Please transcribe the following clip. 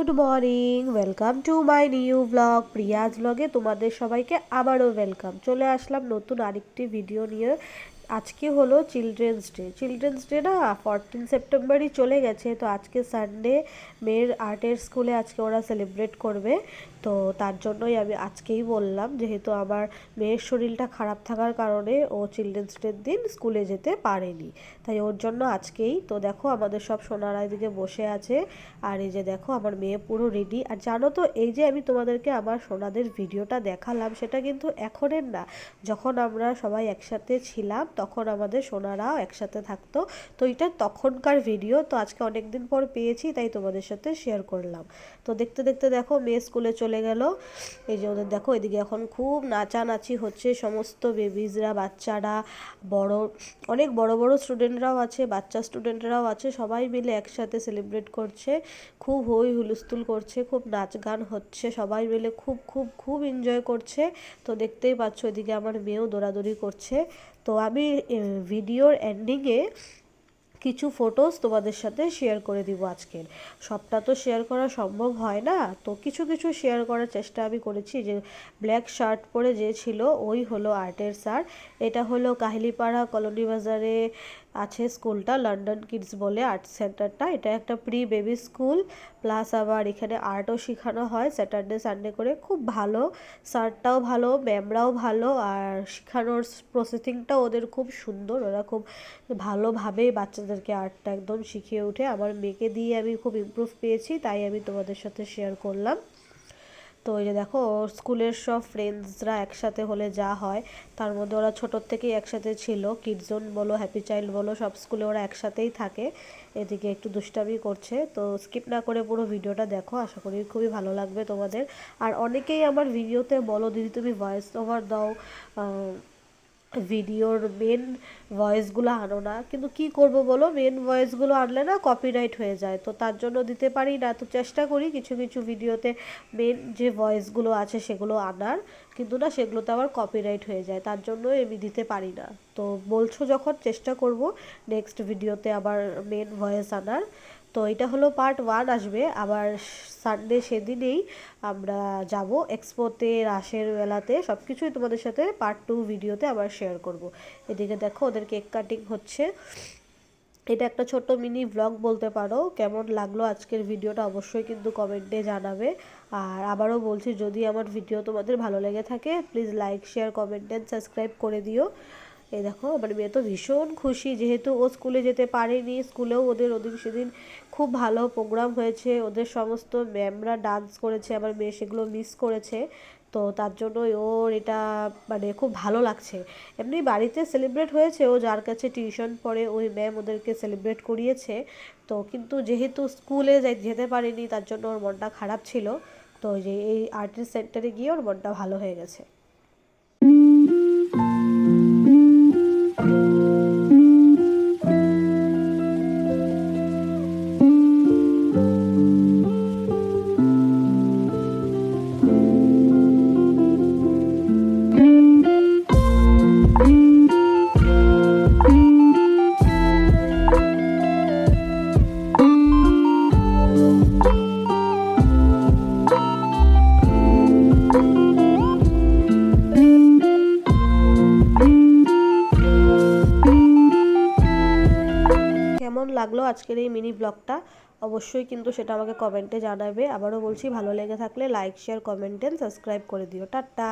Good morning welcome to my new blog Priya's ব্লগে তোমাদের সবাইকে আবারও ওয়েলকাম চলে আসলাম নতুন আরেকটি ভিডিও নিয়ে। আজকে হলো চিলড্রেন্স ডে চিলড্রেন্স ডে না ফরটিন সেপ্টেম্বরই চলে গেছে, তো আজকে সানডে মেয়ের আর্টের স্কুলে আজকে ওরা সেলিব্রেট করবে। তো তার জন্যই আমি আজকেই বললাম, যেহেতু আমার মেয়ের শরীরটা খারাপ থাকার কারণে ও চিলড্রেন্স ডের দিন স্কুলে যেতে পারেনি। তাই ওর জন্য আজকেই, তো দেখো আমাদের সব সোনারা এদিকে বসে আছে। আর এই যে দেখো আমার মেয়ে পুরো রেডি আর জানো তো, এই যে আমি তোমাদেরকে আমার সোনাদের ভিডিওটা দেখালাম, সেটা কিন্তু এখনের না। যখন আমরা সবাই একসাথে ছিলাম, তখন আমাদের সোনারাও একসাথে থাকতো। তো এটা তখনকার ভিডিও তো আজকে অনেক দিন পর পেয়েছি, তাই তোমাদের সাথে শেয়ার করলাম। তো দেখতে দেখতে দেখো মেয়ে স্কুলে চলে গেল। এই যে ওদের দেখো, এদিকে এখন খুব নাচানাচি হচ্ছে সমস্ত বেবিজরা বাচ্চারা, বড়, অনেক বড় বড় স্টুডেন্টরাও আছে, বাচ্চা স্টুডেন্টরাও আছে, সবাই মিলে একসাথে সেলিব্রেট করছে, খুব হই হুলস্থুল করছে, খুব নাচ গান হচ্ছে, সবাই মিলে খুব খুব খুব এনজয় করছে। তো দেখতেই পাচ্ছ এদিকে আমার মেয়েও দৌড়াদৌড়ি করছে। তো আমি ভিডিওর এন্ডিংয়ে কিছু ফটোস তোমাদের সাথে শেয়ার করে দিব আজকের। সবটা তো শেয়ার করা সম্ভব হয় না। তো কিছু কিছু শেয়ার করার চেষ্টা আমি করেছি যে ব্ল্যাক শার্ট পরে যে ছিল, ওই হলো আর্টের স্যার এটা হলো কাহিলিপাড়া কলোনি বাজারে আছে স্কুলটা লন্ডন কিডস বলে আর্ট সেন্টারটা এটা একটা প্রি বেবি স্কুল প্লাস আবার এখানে আর্টও শেখানো হয় স্যাটারডে সানডে করে। খুব ভালো স্যারটাও ভালো ম্যামরাও ভালো, আর শেখানোর প্রসেসিংটাও ওদের খুব সুন্দর। ওরা খুব ভালোভাবেই বাচ্চাদেরকে আর্টটা একদম শিখিয়ে ওঠে। আমার মেয়েকে দিয়ে আমি খুব ইমপ্রুভ পেয়েছি, তাই আমি তোমাদের সাথে শেয়ার করলাম। তো এই যে দেখো ওর স্কুলের সব ফ্রেন্ডসরা একসাথে হলে যা হয়, তার মধ্যে ওরা ছোটোর থেকেই একসাথে ছিল। কিডজোন বলো হ্যাপি চাইল্ড বলো, সব স্কুলে ওরা একসাথেই থাকে। এদিকে একটু দুষ্টামি করছে। তো স্কিপ না করে পুরো ভিডিওটা দেখো। আশা করি খুবই ভালো লাগবে তোমাদের। আর অনেকেই আমার ভিডিওতে বলো, দিদি তুমি ভয়েস ওভার দাও। ভিডিওর মেন ভয়েসগুলো আনো না। কিন্তু কি করব বলো? মেন ভয়েসগুলো আনলে না কপিরাইট হয়ে যায়। তো তার জন্য দিতে পারি না। তো চেষ্টা করি কিছু কিছু ভিডিওতে মেন যে ভয়েসগুলো আছে সেগুলো আনার। কিন্তু না সেগুলোতে আবার কপিরাইট হয়ে যায়। তার জন্য আমি দিতে পারি না। তো বলছো যখন, চেষ্টা করব নেক্সট ভিডিওতে আবার মেন ভয়েস আনার। তো এটা হলো পার্ট ওয়ান আসবে। আবার সানডে সেদিনেই আমরা যাব এক্সপোতে রাসের বেলাতে সব কিছুই তোমাদের সাথে পার্ট টু ভিডিওতে আবার শেয়ার করব। এদিকে দেখো ওদের কেক কাটিং হচ্ছে। এটা একটা ছোট্ট মিনি ব্লগ বলতে পারো। কেমন লাগল আজকের ভিডিওটা অবশ্যই কিন্তু কমেন্টে জানাবে। আর আবারও বলছি, যদি আমার ভিডিও তোমাদের ভালো লেগে থাকে please like share comment and subscribe করে দিও। এই দেখো আমার মেয়ে তো ভীষণ খুশি, যেহেতু ও স্কুলে যেতে পারেনি, স্কুলেও ওদের ওদিন সেদিন খুব ভালো প্রোগ্রাম হয়েছে, ওদের সমস্ত ম্যামরা ডান্স করেছে, আমার মেয়ে সেগুলো মিস করেছে, তো তার জন্য ওর এটা মানে খুব ভালো লাগছে। এমনি বাড়িতে সেলিব্রেট হয়েছে ও, যার কাছে টিউশন পড়ে, ওই ম্যাম ওদেরকে সেলিব্রেট করিয়েছে, তো কিন্তু যেহেতু স্কুলে যেতে পারেনি, তার জন্য ওর মনটা খারাপ ছিল, তো যে এই আর্টিস্ট সেন্টারে গিয়ে ওর মনটা ভালো হয়ে গেছে। কেমন লাগল আজকের এই মিনি ব্লগটা অবশ্যই কিন্তু সেটা আমাকে কমেন্টে জানাবে। আবারও বলছি, ভালো লেগে থাকলে লাইক শেয়ার কমেন্ট সাবস্ক্রাইব করে দিও। টাটা!